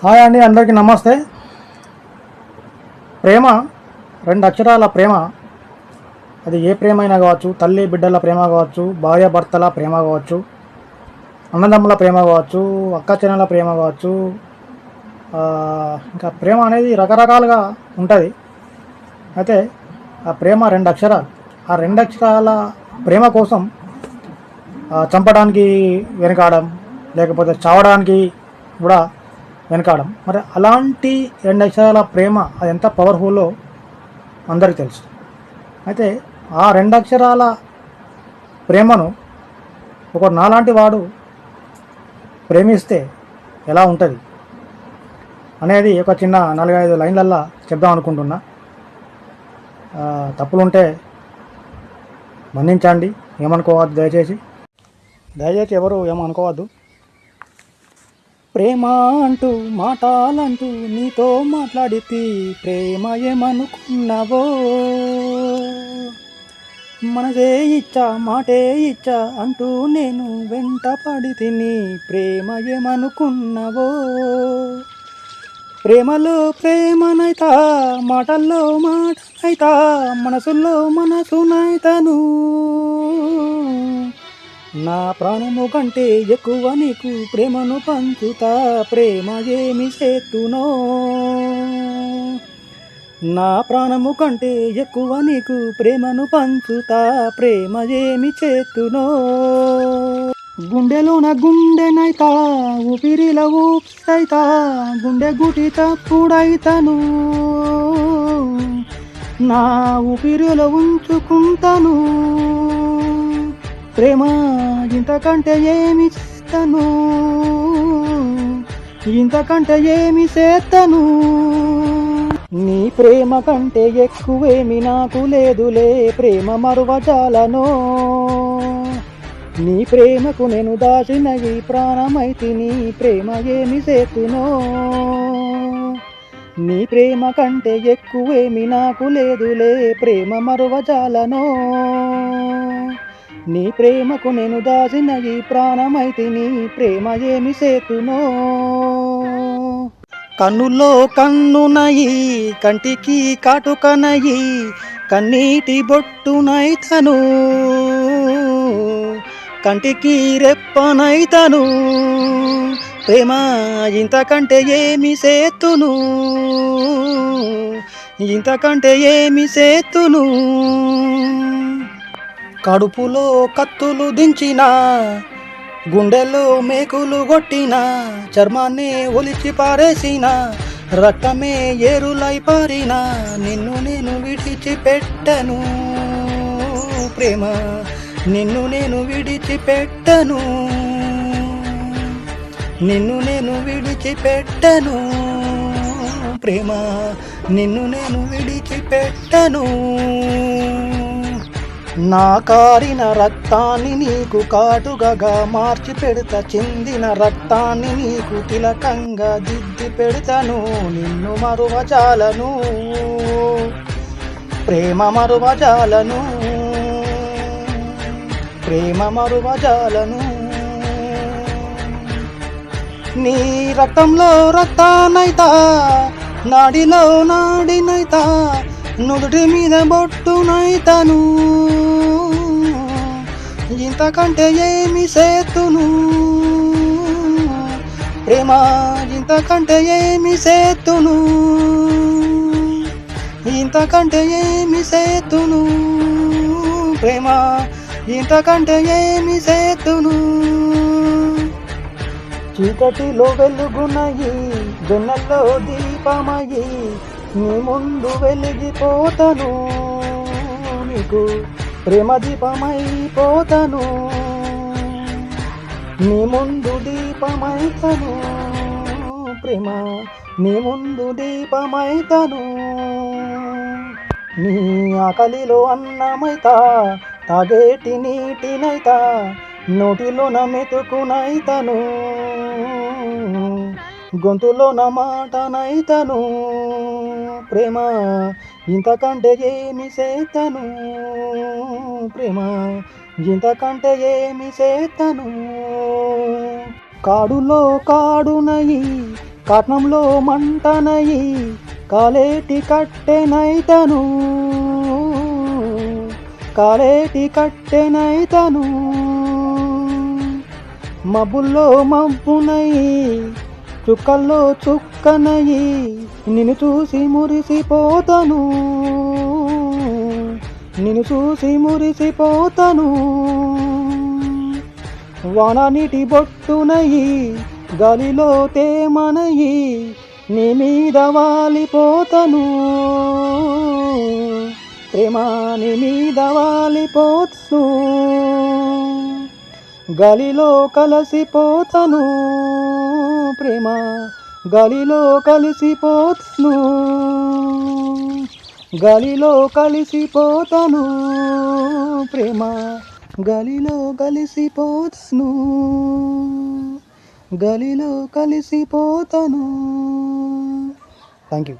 Hi అండి అందరికీ నమస్తే. ప్రేమ రెండు అక్షరాల ప్రేమ. అది ఏ ప్రేమ అయినా కావచ్చు తల్లి బిడ్డల ప్రేమ కావచ్చు భార్య భర్తల ప్రేమ కావచ్చు అన్నదమ్ముల ప్రేమ కావచ్చు అక్క చెన్నెల ప్రేమ కావచ్చు ఇంకా ప్రేమ అనేది రకరకాలుగా ఉంటుంది. అయితే ఆ ప్రేమ రెండు అక్షరాలు. ఆ రెండు అక్షరాల ప్రేమ కోసం చంపడానికి వెనకాడడం లేకపోతే చావడానికి కూడా వెనకాడడం మరి అలాంటి రెండు అక్షరాల ప్రేమ అది ఎంత పవర్ఫుల్లో అందరికీ తెలుసు. అయితే ఆ రెండు అక్షరాల ప్రేమను ఒక నాలాంటి వాడు ప్రేమిస్తే ఎలా ఉంటుంది? అనేది ఒక చిన్న నాలుగైదు లైన్లల్లో చెప్దాం అనుకుంటున్నా. తప్పులుంటే మన్నించండి ఏమనుకోవద్దు దయచేసి. దయచేసి ఎవరు ఏమనుకోవద్దు. ప్రేమ అంటూ మాటాలంటూ నీతో మాట్లాడితే ప్రేమ ఏమనుకున్నావో మనసే ఇచ్చా మాటే ఇచ్చా అంటూ నేను వెంట పడి తిని ప్రేమ ఏమనుకున్నావో ప్రేమలో ప్రేమనైతా మాటల్లో మాటనైతా మనసుల్లో మనసునైతను? నా ప్రాణము కంటే ఎక్కువ నీకు ప్రేమను పంచుతా. ప్రేమ ఏమి చేతునో. నా ప్రాణము కంటే ఎక్కువ నీకు ప్రేమను పంచుతా. ప్రేమ ఏమి చేతునో. గుండెలోన గుండెనైతా ఊపిరిల ఊపిరైతా గుండె గుటి తప్పుడైతను. నా ఊపిరిలో ఉంచుకుంటాను. ప్రేమ ఇంతకంటే ఏమి చేస్తాను ఇంతకంటే ఏమి చేస్తాను నీ ప్రేమ కంటే ఎక్కువేమి నాకు లేదులే ప్రేమ మరువజాలను. నీ ప్రేమకు నేను దాచినవి ప్రాణమైతి నీ ప్రేమ ఏమి చేతునో నీ ప్రేమ కంటే ఎక్కువేమి నాకు లేదులే ప్రేమ మరువజాలనో. నీ ప్రేమకు నేను దాచిన ఈ ప్రాణమైతి నీ ప్రేమ ఏమి సేతునో? కన్నులో కన్నునయి కంటికి కాటుకనయి కన్నీటి బొట్టునైతను కంటికి రెప్పనైతను ప్రేమ ఇంతకంటే ఏమి సేతును? ఇంతకంటే ఏమి సేతును? కడుపులో కత్తులు దించిన గుండెలో మేకులు కొట్టిన చర్మాన్ని ఒలిచి పారేసిన రక్తమే ఏరులై పారిన నిన్ను నేను విడిచిపెట్టను. ప్రేమ నిన్ను నేను విడిచిపెట్టను. నిన్ను నేను విడిచిపెట్టను. ప్రేమ నిన్ను నేను విడిచిపెట్టను. నా కారిన రక్తాన్ని నీకు కాటుగా మార్చి పెడతా చెందిన రక్తాన్ని నీకు తిలకంగా దిద్ది పెడతాను. నిన్ను మరువజాలను. ప్రేమ మరువజాలను. ప్రేమ మరువజాలను. నీ రక్తంలో రక్తానైతా నాడిలో నాడినైతా నుదుటి మీద బొట్టునైతను ఇంతకంటే ఏమి సేతును? ప్రేమ ఇంతకంటే ఏమి సేతును? ఇంతకంటే ఏమి సేతును? ప్రేమ ఇంతకంటే ఏమి సేతును? చీకటిలో వెలుగునయి వెన్నెల్లో దీపమయ్యి నీ ముందు వెలిగిపోతను నీకు ప్రేమ దీపమైపోతను నీ ముందు దీపమైతను ప్రేమ నీ ముందు దీపమైతను. నీ ఆకలిలో అన్నమైతా తాగేటి నీటినైతా నోటిలోన గొంతులో గొంతులోన మాటనైతను. ప్రేమ ఇంతకంటే ఏమి చేతను? ప్రేమ ఇంతకంటే ఏమి చేతను? కాడులో కాడునయి కట్నంలో మంటనయి కాలేటి కట్టెనైతను కాలేటి కట్టెనైతను మబ్బుల్లో మబ్బునయి చుక్కల్లో చుక్కనయి నిన్ను చూసి మురిసిపోతాను. నిన్ను చూసి మురిసిపోతాను. వాన నీటి బొట్టునయి గాలిలో తేమనయి నీ మీద వాలిపోతాను. ప్రేమ నీ మీద వాలిపోతు గాలిలో కలసిపోతాను. ప్రేమ గాలిలో కలిసిపోతును. గాలిలో కలిసిపోతాను. ప్రేమ గాలిలో కలిసిపోతును. గాలిలో కలిసిపోతాను. Thank you